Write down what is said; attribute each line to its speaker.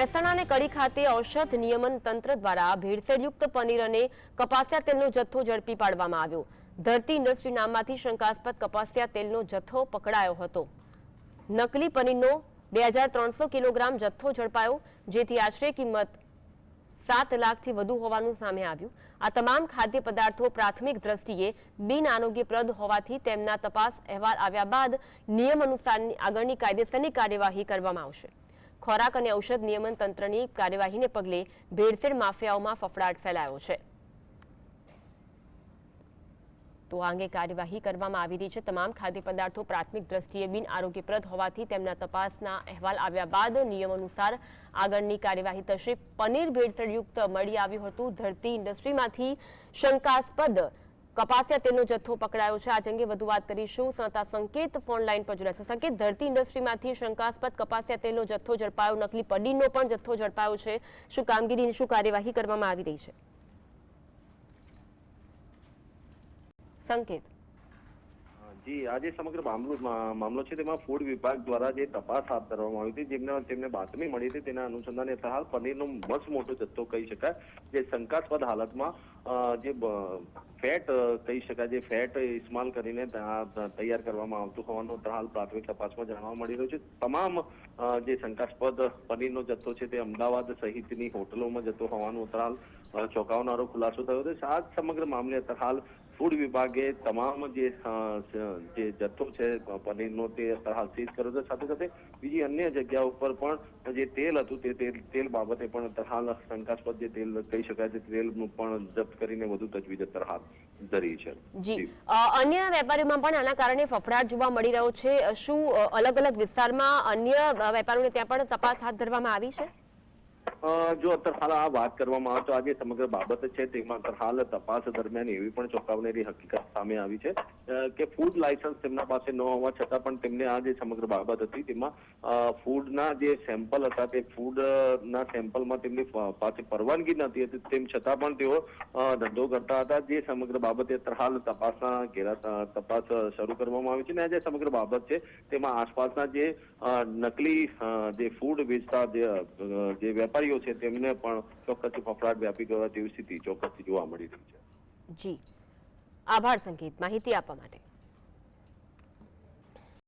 Speaker 1: મહેસાણા અને કડી ખાતે ઔષધ નિયમન તંત્ર દ્વારા ભેળસેળયુક્ત પનીર અને કપાસિયા તેલનો જથ્થો ઝડપી પાડવામાં આવ્યો. ધરતી ઇન્ડસ્ટ્રી નામમાંથી શંકાસ્પદ કપાસિયા તેલનો જથ્થો પકડાયો હતો. નકલી પનીરનો બે હજાર ત્રણસો કિલોગ્રામ જથ્થો ઝડપાયો, જેથી આશરે કિંમત સાત લાખથી વધુ હોવાનું સામે આવ્યું. આ તમામ ખાદ્ય પદાર્થો પ્રાથમિક દ્રષ્ટિએ બિન આરોગ્યપ્રદ હોવાથી તેમના તપાસ અહેવાલ આવ્યા બાદ નિયમ અનુસારની આગળની કાયદેસરની કાર્યવાહી કરવામાં આવશે. ખોરાક અને ઔષધ નિયમન તંત્રની કાર્યવાહીને પગલે ભેળસેળ માફિયાઓમાં ફફડાટ ફેલાયો છે. તો આ અંગે કાર્યવાહી કરવામાં આવી રહી છે. તમામ ખાદ્ય પદાર્થો પ્રાથમિક દ્રષ્ટિએ બિન આરોગ્યપ્રદ હોવાથી તેમના તપાસના અહેવાલ આવ્યા બાદ નિયમ અનુસાર આગળની કાર્યવાહી થશે. પનીર ભેળસેળયુક્ત મળી આવ્યું હતું. ધરતી ઇન્ડસ્ટ્રીમાંથી શંકાસ્પદ કપાસિયા તેલનો જથ્થો પકડાયો છે. આજ અંગે વધુ વાત કરીશું. સંતા સંકેત ફોન લાઈન પર જોડાશે સંકેત, ધરતી ઇન્ડસ્ટ્રીમાંથી શંકાસ્પદ કપાસિયા તેલનો જથ્થો ઝડપાયો. નકલી પડીનો પણ જથ્થો ઝડપાયો છે. શું કામગીરીની શું કાર્યવાહી કરવામાં આવી રહી છે? સંકેત.
Speaker 2: જી, આજે સમગ્ર મામલો છે તેમાં ફૂડ વિભાગ દ્વારા જે તપાસ હાથ ધરવામાં આવી હતી, જેમને તેમને બાતમી મળી હતી તેના અનુસંધાને હાલ પનીરનો મસ્ત મોટો જથ્થો કહી શકાય, જે શંકાસ્પદ હાલતમાં જે ફેટ કહી શકાય, જે ફેટ ઇસ્તેમાલ કરીને તૈયાર કરવામાં આવતું હોવાનું હાલ પ્રાથમિક તપાસમાં જાણવા મળી રહ્યું છે. તમામ જે શંકાસ્પદ પનીરનો જથ્થો છે તે અમદાવાદ સહિતની હોટલોમાં જતો હોવાનું હાલ ચોંકાવનારો ખુલાસો થયો છે. આ સમગ્ર મામલે હાલ ફૂડ વિભાગે તમામ જે જે જથ્થો છે પનીરનો તે સીઝ કર્યો છે. સાથે સાથે બીજી અન્ય જગ્યા ઉપર પણ જે તેલ હતું તે તેલ તેલ બાબતે પણ હાલ શંકાસ્પદ જે તેલ કહી શકાય છે તેલનું પણ જપ્ત કરીને વધુ તજવીજ તરહાલ ધરી છે.
Speaker 1: જી. અન્ય વેપારીઓમાં પણ આના કારણે ફફડાટ જોવા મળી રહ્યો છે. શું અલગ અલગ વિસ્તારમાં અન્ય વેપારીઓને ત્યાં પણ તપાસ હાથ ધરવામાં આવી છે?
Speaker 2: જો અત્યારે આ વાત કરવામાં આવે તો આજે સમગ્ર બાબત છે તેમાં અત્યારે તપાસ દરમિયાન એવી પણ ચોંકાવનારી હકીકત સામે આવી છે કે ફૂડ લાયસન્સ તેમના પાસે ન હોવા છતાં પણ તેમને આ જે સમગ્ર બાબત હતી તેમાં ફૂડના જે સેમ્પલ હતા તે ફૂડના સેમ્પલમાં તેમની પાસે પરવાનગી નથી હતી. તેમ છતાં પણ તેઓ ધંધો કરતા હતા. જે સમગ્ર બાબતે અત્યારે તપાસના ઘેરા તપાસ શરૂ કરવામાં આવી છે અને આ જે સમગ્ર બાબત છે તેમાં આસપાસના જે નકલી જે ફૂડ વેચતા જે જે વેપારીઓ છે, તેમને પણ ચોક્કસથી ફફડાટ વ્યાપી ગયો તેવી સ્થિતિ ચોક્કસથી જોવા મળી રહી છે.
Speaker 1: જી. આભાર સંકેત. માહિતી આપવા માટે.